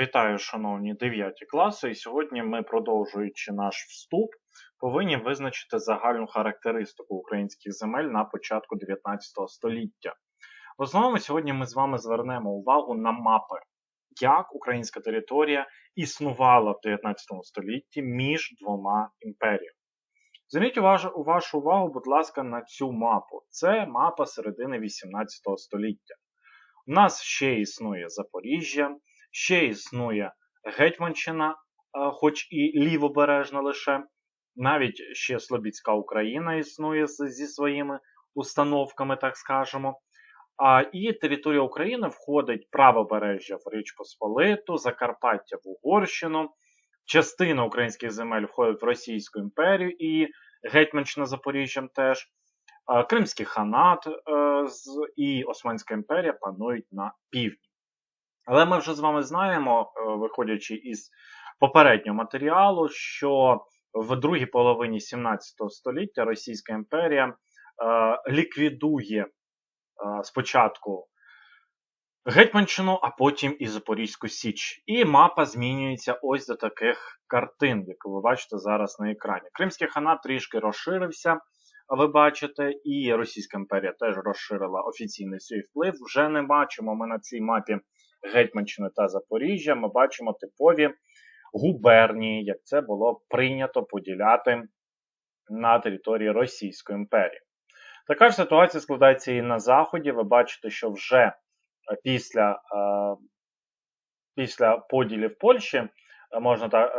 Вітаю, шановні 9 класи. І сьогодні ми, продовжуючи наш вступ, повинні визначити загальну характеристику українських земель на початку 19 століття. В основному сьогодні ми з вами звернемо увагу на мапи, як українська територія існувала в 19 столітті між двома імперіями. Зверніть у вашу увагу, будь ласка, на цю мапу. Це мапа середини 18 століття. У нас ще існує Запоріжжя. Ще існує Гетьманщина, е, хоч і лівобережна лише. Навіть ще Слобідська Україна існує зі своїми установками, так скажемо. А, І територія України входить правобережжя в Річ Посполиту, Закарпаття в Угорщину. Частина українських земель входить в Російську імперію і Гетьманщина Запоріжжям теж. Кримський ханат е, і Османська імперія панують на півдні. Але ми вже з вами знаємо, е, виходячи із попереднього матеріалу, що в другій половині 17 століття Російська імперія е, ліквідує е, спочатку Гетьманщину, а потім і Запорізьку Січ. І мапа змінюється ось до таких картин, як ви бачите зараз на екрані. Кримський ханат трішки розширився, ви бачите, і Російська імперія теж розширила офіційний свій вплив. Вже не бачимо ми на цій мапі Гетьманщини та Запоріжжя, ми бачимо типові губернії, як це було прийнято поділяти на території Російської імперії. Така ж ситуація складається і на Заході. Ви бачите, що вже е, після е, після поділів Польщі е, можна так,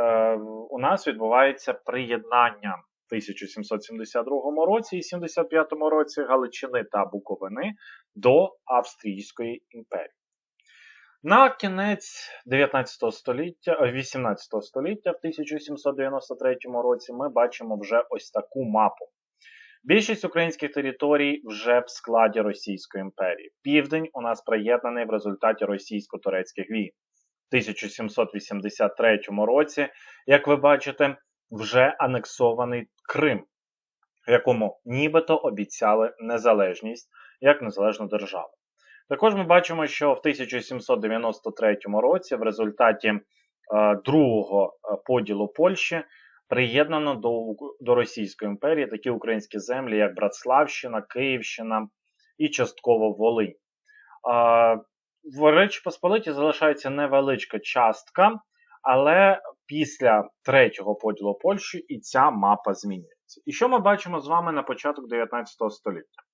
у нас відбувається приєднання в 1772 році і 75 році Галичини та Буковини до Австрійської імперії. На кінець 19 століття, 18 е, століття, в 1793 році, ми бачимо вже ось таку мапу. Більшість українських територій вже в складі Російської імперії. Південь у нас приєднаний в результаті російсько-турецьких війн. В 1783 році, як ви бачите, вже анексований Крим, якому нібито обіцяли незалежність як незалежну державу. Також ми бачимо, що в 1793 році, в результаті е, другого е, поділу Польщі, приєднано до до Російської імперії такі українські землі, як Братславщина, Київщина і частково Волинь. Е, в Речі Посполиті залишається невеличка частка, але після третього поділу Польщі і ця мапа змінюється. І що ми бачимо з вами на початок 19 століття?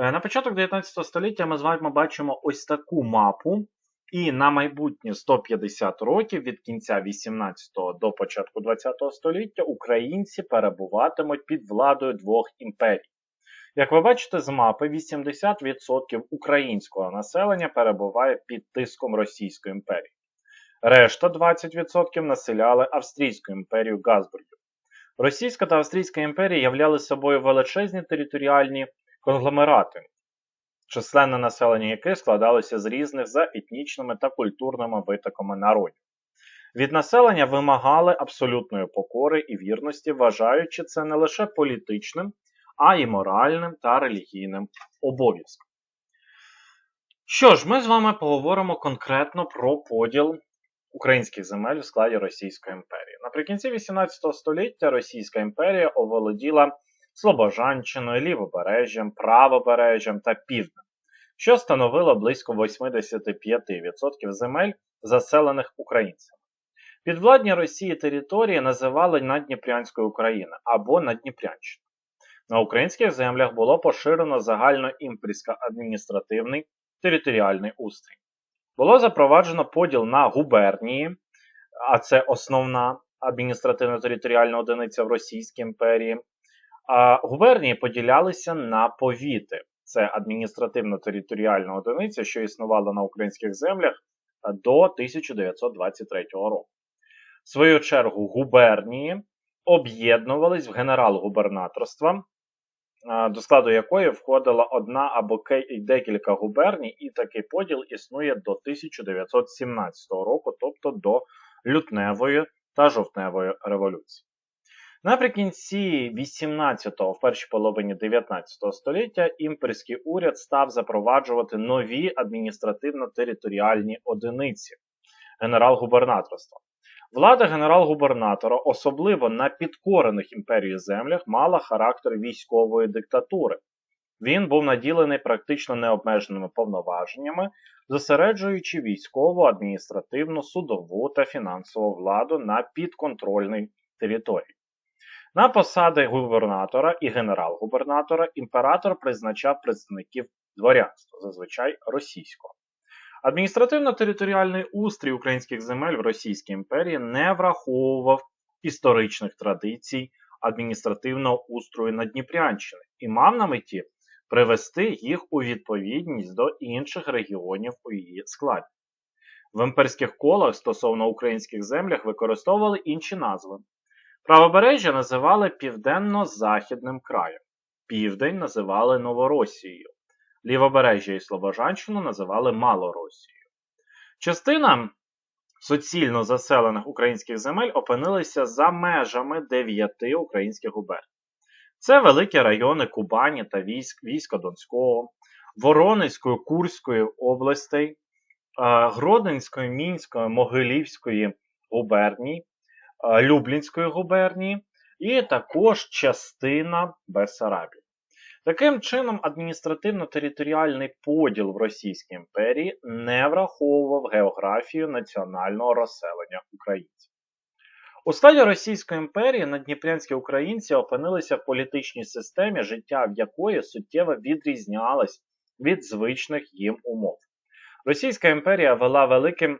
Е, на початок 19 століття ми з вами бачимо ось таку мапу. І на майбутнє 150 років від кінця 18-го до початку 20-го століття українці перебуватимуть під владою двох імперій. Як ви бачите з мапи, 80% українського населення перебуває під тиском Російської імперії. Решта 20% населяли Австрійську імперію Газбургів. Російська та Австрійська імперії являли собою величезні територіальні конгломерати, численне населення яких складалося з різних за етнічними та культурними витоками народів. Від населення вимагали абсолютної покори і вірності, вважаючи це не лише політичним, а й моральним та релігійним обов'язком. Що ж, ми з вами поговоримо конкретно про поділ українських земель в складі Російської імперії. Наприкінці 18 століття Російська імперія оволоділа Слобожанщиною, Лівобережжям, Правобережжям та Півднем, що становило близько 85% земель, заселених українцями. Підвладні Росії території називали Надніпрянською Україною або Надніпрянщина. На українських землях було поширено загальноімперсько-адміністративний територіальний устрій. Було запроваджено поділ на губернії, а це основна адміністративно-територіальна одиниця в Російській імперії, Губернії поділялися на повіти. Це адміністративно-територіальна одиниця, що існувала на українських землях до 1923 року. В свою чергу, губернії об'єднувались в генерал-губернаторства, до складу якої входила одна або декілька губерній, і такий поділ існує до 1917 року, тобто до лютневої та жовтневої революції. Наприкінці 18-го, в першій половині 19 століття імперський уряд став запроваджувати нові адміністративно-територіальні одиниці. генерал-губернаторства. Влада генерал-губернатора, особливо на підкорених імперією землях, мала характер військової диктатури. Він був наділений практично необмеженими повноваженнями, зосереджуючи військову, адміністративну, судову та фінансову владу на підконтрольній території. На посади губернатора і генерал-губернатора імператор призначав представників дворянства, зазвичай російського. Адміністративно-територіальний устрій українських земель в Російській імперії не враховував історичних традицій адміністративного устрою Надніпрянщини і мав на меті привести їх у відповідність до інших регіонів у її складі. В імперських колах стосовно українських землях використовували інші назви. Правобережжя називали Південно-Західним краєм, Південь називали Новоросією, Лівобережжя і Слобожанщину називали Малоросією. Частина суцільно заселених українських земель опинилися за межами дев'яти українських губерній. Це великі райони Кубані та військ, війська Донського, Воронезької, Курської областей, Гродненської, Мінської, Могилівської губерній, Люблінської губернії і також частина Бесарабії. Таким чином, адміністративно-територіальний поділ в Російській імперії не враховував географію національного розселення українців. У складі Російської імперії надніпрянські українці опинилися в політичній системі, життя в якої суттєво відрізнялось від звичних їм умов. Російська імперія вела великим, е,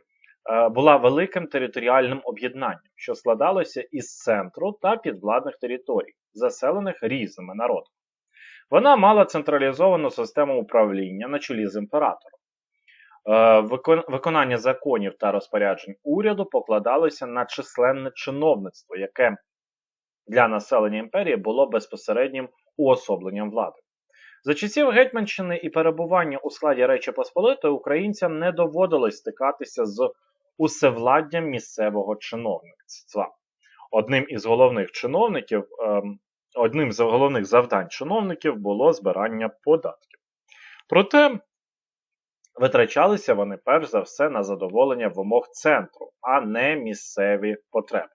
була великим територіальним об'єднанням, що складалося із центру та підвладних територій, заселених різними народами. Вона мала централізовану систему управління на чолі з імператором. Е, виконання законів та розпоряджень уряду покладалося на численне чиновництво, яке для населення імперії було безпосереднім уособленням влади. За часів Гетьманщини і перебування у складі Речі Посполитої українцям не доводилось стикатися з усевладдям місцевого чиновництва. Одним із головних чиновників, ем, одним з головних завдань чиновників було збирання податків. Проте витрачалися вони перш за все на задоволення вимог центру, а не місцеві потреби.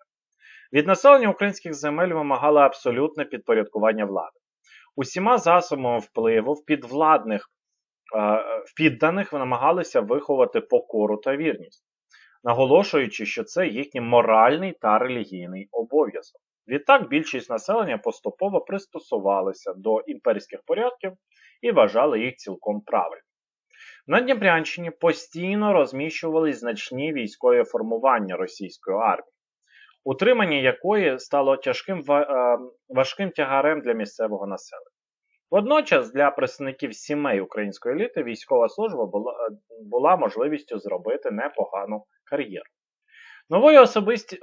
Від населення українських земель вимагало абсолютне підпорядкування влади. Усіма засобами впливу підвладних е, підданих намагалися виховати покору та вірність, наголошуючи, що це їхній моральний та релігійний обов'язок. Відтак більшість населення поступово пристосувалися до імперських порядків і вважали їх цілком правильними. На Дніпрянщині постійно розміщувались значні військові формування російської армії, утримання якої стало тяжким е, важким тягарем для місцевого населення. Водночас для представників сімей української еліти військова служба була, е, була можливістю зробити непогану кар'єру. Новою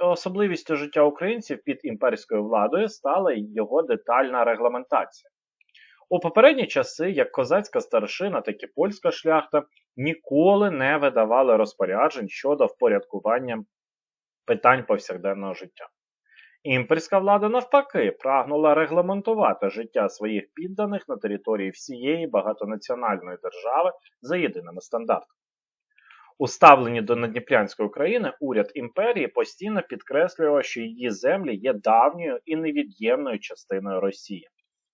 особливістю життя українців під імперською владою стала його детальна регламентація. У попередні часи як козацька старшина, так і польська шляхта ніколи не видавали розпоряджень щодо впорядкування питань повсякденного життя. Імперська влада, навпаки, прагнула регламентувати життя своїх підданих на території всієї багатонаціональної держави за єдиними стандартами. У ставленні до Надніпрянської України уряд імперії постійно підкреслював, що її землі є давньою і невід'ємною частиною Росії,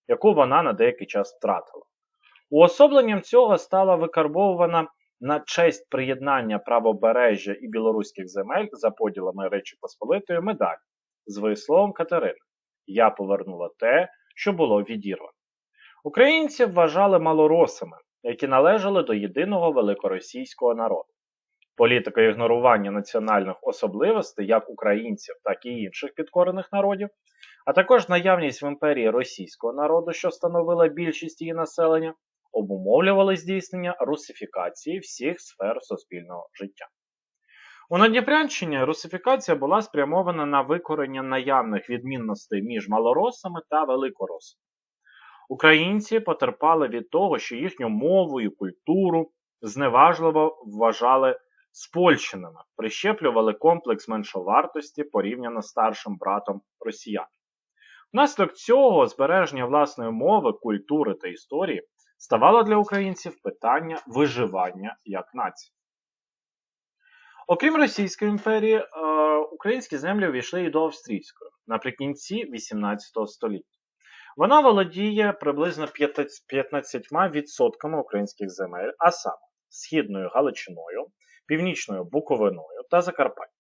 яку вона на деякий час втратила. Уособленням цього стала викарбовувана на честь приєднання правобережжя і білоруських земель за поділами Речі Посполитої медаль з висловом Катерини Я повернула те, що було відірвано. Українці вважали малоросами, які належали до єдиного великоросійського народу. Політика ігнорування національних особливостей як українців, так і інших підкорених народів, а також наявність в імперії російського народу, що становила більшість її населення, обумовлювали здійснення русифікації всіх сфер суспільного життя. У Надніпрянщині русифікація була спрямована на викорення наявних відмінностей між малоросами та великоросами. Українці потерпали від того, що їхню мову і культуру зневажливо вважали спольщеними, прищеплювали комплекс меншовартості порівняно з старшим братом росіян. Внаслідок цього збереження власної мови, культури та історії ставало для українців питання виживання як нації. Окрім Російської імперії, е, українські землі увійшли і до австрійської наприкінці 18 століття. Вона володіє приблизно 15% українських земель, а саме Східною Галичиною, Північною Буковиною та Закарпаттям.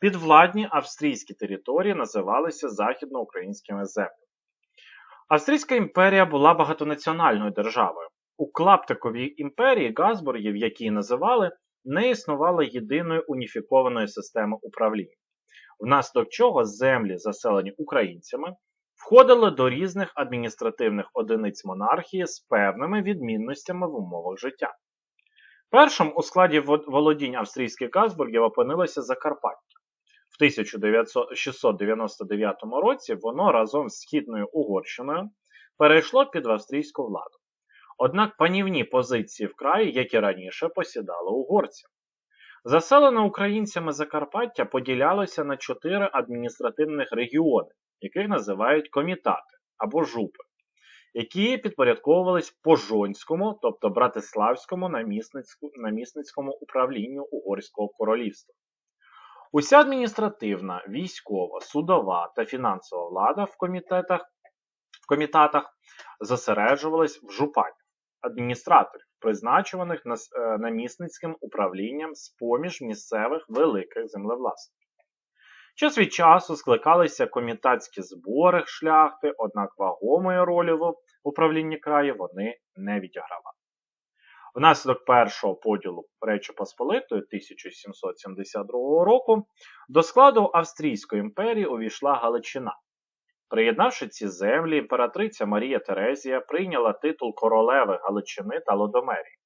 Підвладні австрійські території називалися західноукраїнськими землями. Австрійська імперія була багатонаціональною державою. У клаптиковій імперії Газбургів, які її називали, не існувало єдиної уніфікованої системи управління, внаслідок чого землі, заселені українцями, входили до різних адміністративних одиниць монархії з певними відмінностями в умовах життя. Першим у складі володінь австрійських Газбургів опинилося Закарпаття. В 1699 році воно разом з Східною Угорщиною перейшло під австрійську владу. Однак панівні позиції в краї, як і раніше, посідали угорці. Заселене українцями Закарпаття поділялося на чотири адміністративних регіони, яких називають комітати або жупи, які підпорядковувались Пожонському, тобто Братиславському намісницькому управлінню Угорського королівства. Уся адміністративна, військова, судова та фінансова влада в комітетах в комітатах зосереджувалась в жупанях адміністраторів, призначуваних е, намісницьким управлінням з поміж місцевих великих землевласників. Час від часу скликалися комітатські збори шляхти, однак вагомої ролі в управлінні краю вони не відігравали. Внаслідок першого поділу Речі Посполитої 1772 року до складу Австрійської імперії увійшла Галичина. Приєднавши ці землі, імператриця Марія Терезія прийняла титул королеви Галичини та Лодомерії.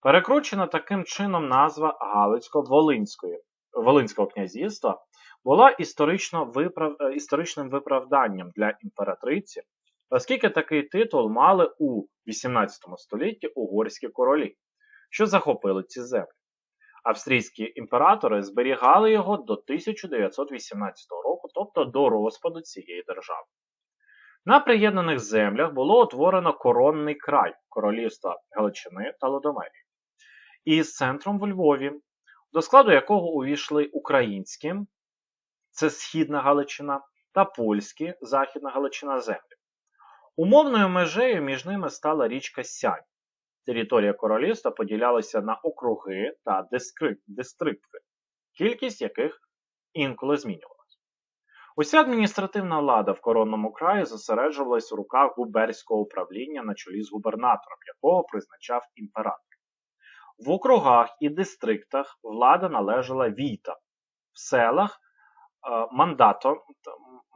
Перекручена таким чином назва Галицько-Волинської Волинського князівства була історично виправ... Е, історичним виправданням для імператриці, оскільки такий титул мали у XVIII столітті угорські королі, що захопили ці землі. Австрійські імператори зберігали його до 1918 року, тобто до розпаду цієї держави. На приєднаних землях було утворено коронний край королівства Галичини та Лодомерії. Із центром в Львові, до складу якого увійшли українські, це Східна Галичина, та польські Західна Галичина землі. Умовною межею між ними стала річка Сянь, Територія королівства поділялася на округи та дистрикти, кількість яких інколи змінювалася. Уся адміністративна влада в коронному краї зосереджувалась у руках губерського управління на чолі з губернатором, якого призначав імператор. В округах і дистриктах влада належала війта, в селах е, мандато,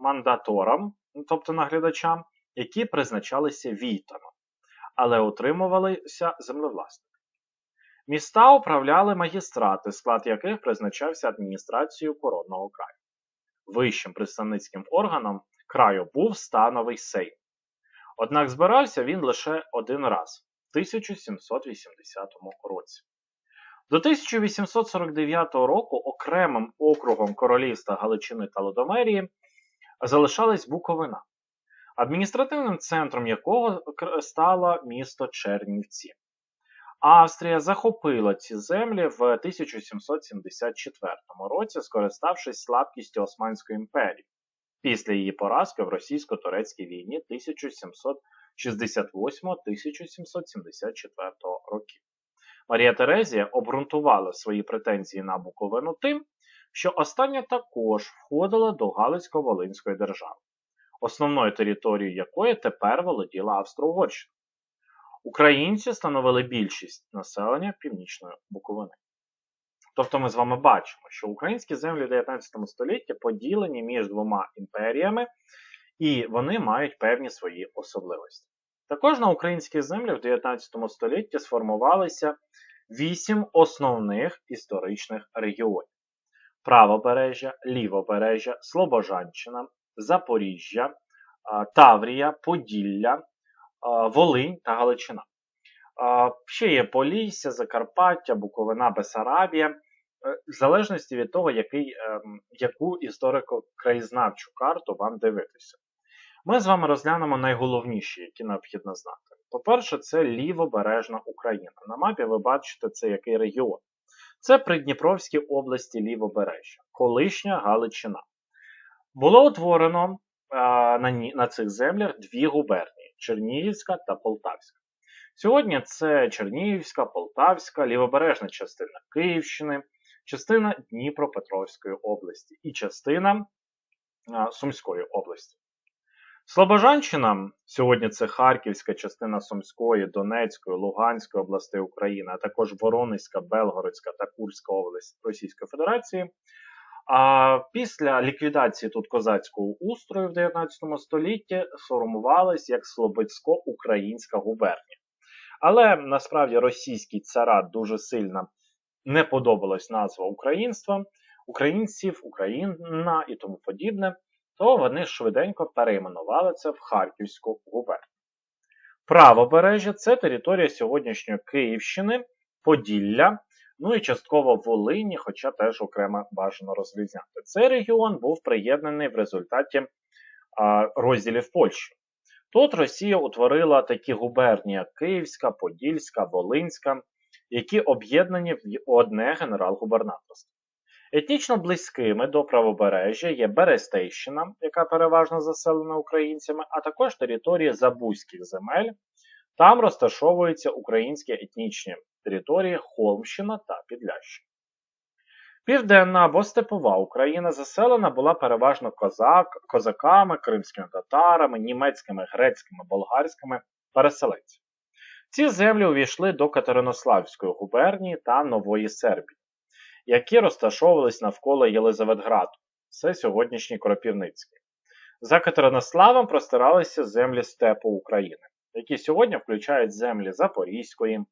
мандаторам, тобто наглядачам, які призначалися війтами але утримувалися землевласники. Міста управляли магістрати, склад яких призначався адміністрацією коронного краю. Вищим представницьким органом краю був становий сейм. Однак збирався він лише один раз в 1780 році. До 1849 року окремим округом королівства Галичини та Лодомерії залишалась Буковина адміністративним центром якого стало місто Чернівці. Австрія захопила ці землі в 1774 році, скориставшись слабкістю Османської імперії після її поразки в російсько-турецькій війні 1768-1774 років. Марія Терезія обґрунтувала свої претензії на Буковину тим, що остання також входила до Галицько-Волинської держави основною територією якої тепер володіла Австро-Угорщина. Українці становили більшість населення Північної Буковини. Тобто ми з вами бачимо, що українські землі в 19 столітті поділені між двома імперіями, і вони мають певні свої особливості. Також на українських землях в 19 столітті сформувалися вісім основних історичних регіонів: правобережжя, лівобережжя, Слобожанщина, Запоріжжя, Таврія, Поділля, Волинь та Галичина. Ще є Полісся, Закарпаття, Буковина, Бесарабія, е, в залежності від того, який, ем, яку історико-краєзнавчу карту вам дивитися. Ми з вами розглянемо найголовніші, які необхідно знати. По-перше, це лівобережна Україна. На мапі ви бачите, це який регіон. Це Придніпровські області Лівобережжя, колишня Галичина. Було утворено на, на цих землях дві губернії Чернігівська та Полтавська. Сьогодні це Чернігівська, Полтавська, лівобережна частина Київщини, частина Дніпропетровської області і частина Сумської області. Слобожанщина сьогодні це Харківська частина Сумської, Донецької, Луганської областей України, а також Воронезька, Белгородська та Курська область Російської Федерації. А після ліквідації тут козацького устрою в 19 столітті сформувалась як Слободсько-Українська губернія. Але насправді російський царат дуже сильно не подобалась назва українства, українців, Україна і тому подібне то вони швиденько перейменували це в Харківську губернію. Правобережжя це територія сьогоднішньої Київщини, Поділля, ну і частково Волині, хоча теж окремо бажано розрізняти. Цей регіон був приєднаний в результаті а, розділів Польщі. Тут Росія утворила такі губернії, як Київська, Подільська, Волинська, які об'єднані в одне генерал-губернаторство. Етнічно близькими до правобережжя є Берестейщина, яка переважно заселена українцями, а також території Забузьких земель. Там розташовуються українські етнічні території Холмщина та Підлящина. Південна або степова Україна заселена була переважно козак, козаками, кримськими татарами, німецькими, грецькими, болгарськими переселенцями. Ці землі увійшли до Катеринославської губернії та Нової Сербії які розташовувались навколо Єлизаветграду, це сьогоднішній Кропівницький. За Катеринославом простиралися землі степу України, які сьогодні включають землі Запорізької,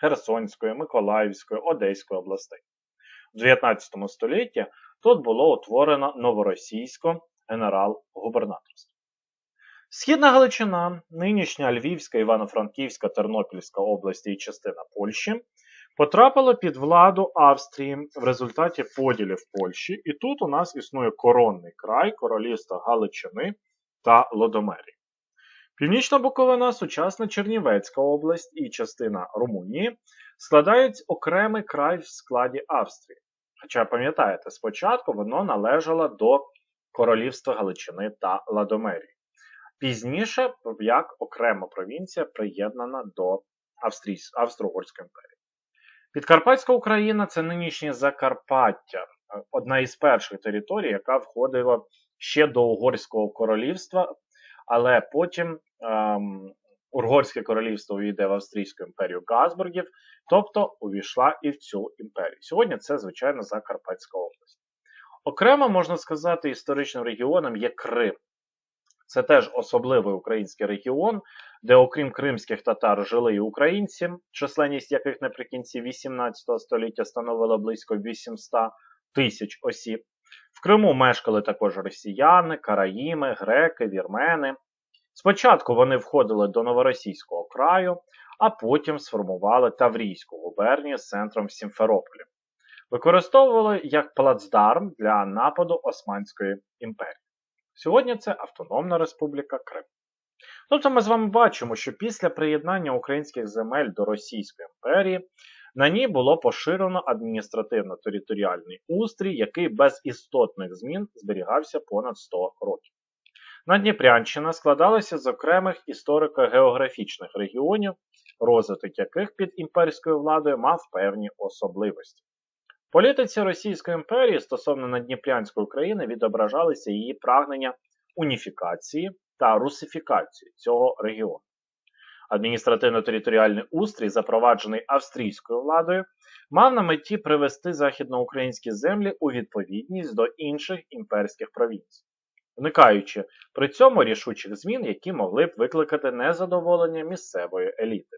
Херсонської, Миколаївської, Одеської областей. У 19 столітті тут було утворено новоросійсько генерал-губернаторство. Східна Галичина, нинішня Львівська, Івано-Франківська, Тернопільська області і частина Польщі потрапило під владу Австрії в результаті поділів Польщі, і тут у нас існує коронний край королівства Галичини та Лодомерії. Північна Буковина, сучасна Чернівецька область і частина Румунії складають окремий край в складі Австрії. Хоча, пам'ятаєте, спочатку воно належало до королівства Галичини та Ладомерії. Пізніше, як окрема провінція, приєднана до Австро-Угорської імперії. Підкарпатська Україна це нинішнє Закарпаття, одна із перших територій, яка входила ще до Угорського королівства, але потім ем, Угорське королівство увійде в Австрійську імперію Газбургів, тобто увійшла і в цю імперію. Сьогодні це, звичайно, Закарпатська область. Окремо можна сказати, історичним регіоном є Крим. Це теж особливий український регіон, де, окрім кримських татар, жили і українці, численність яких наприкінці 18 століття становила близько 800 тисяч осіб. В Криму мешкали також росіяни, караїми, греки, вірмени. Спочатку вони входили до новоросійського краю, а потім сформували Таврійську губернію з центром в Сімферополі. Використовували як плацдарм для нападу Османської імперії. Сьогодні це Автономна Республіка Крим. Тобто ми з вами бачимо, що після приєднання українських земель до Російської імперії на ній було поширено адміністративно-територіальний устрій, який без істотних змін зберігався понад 100 років. Надніпрянщина складалася з окремих історико-географічних регіонів, розвиток яких під імперською владою мав певні особливості. В політиці Російської імперії стосовно Надніпрянської України відображалися її прагнення уніфікації та русифікації цього регіону. Адміністративно-територіальний устрій, запроваджений австрійською владою, мав на меті привести західноукраїнські землі у відповідність до інших імперських провінцій, уникаючи при цьому рішучих змін, які могли б викликати незадоволення місцевої еліти.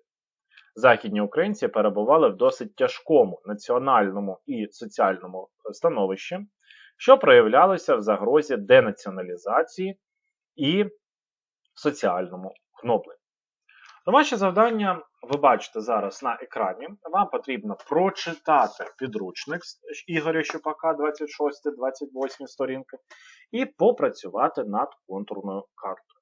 Західні українці перебували в досить тяжкому національному і соціальному становищі, що проявлялося в загрозі денаціоналізації і соціальному гнобленні. Домашнє завдання ви бачите зараз на екрані. Вам потрібно прочитати підручник Ігоря Щупака 26-28 сторінки і попрацювати над контурною картою.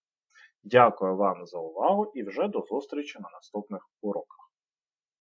Дякую вам за увагу і вже до зустрічі на наступних уроках.